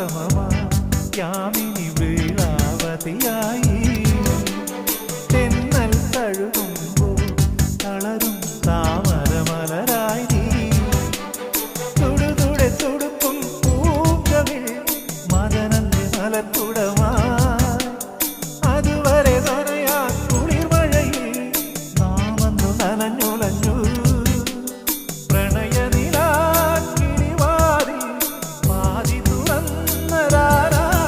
സംഗമമാ Yamini വേളാവതിയായി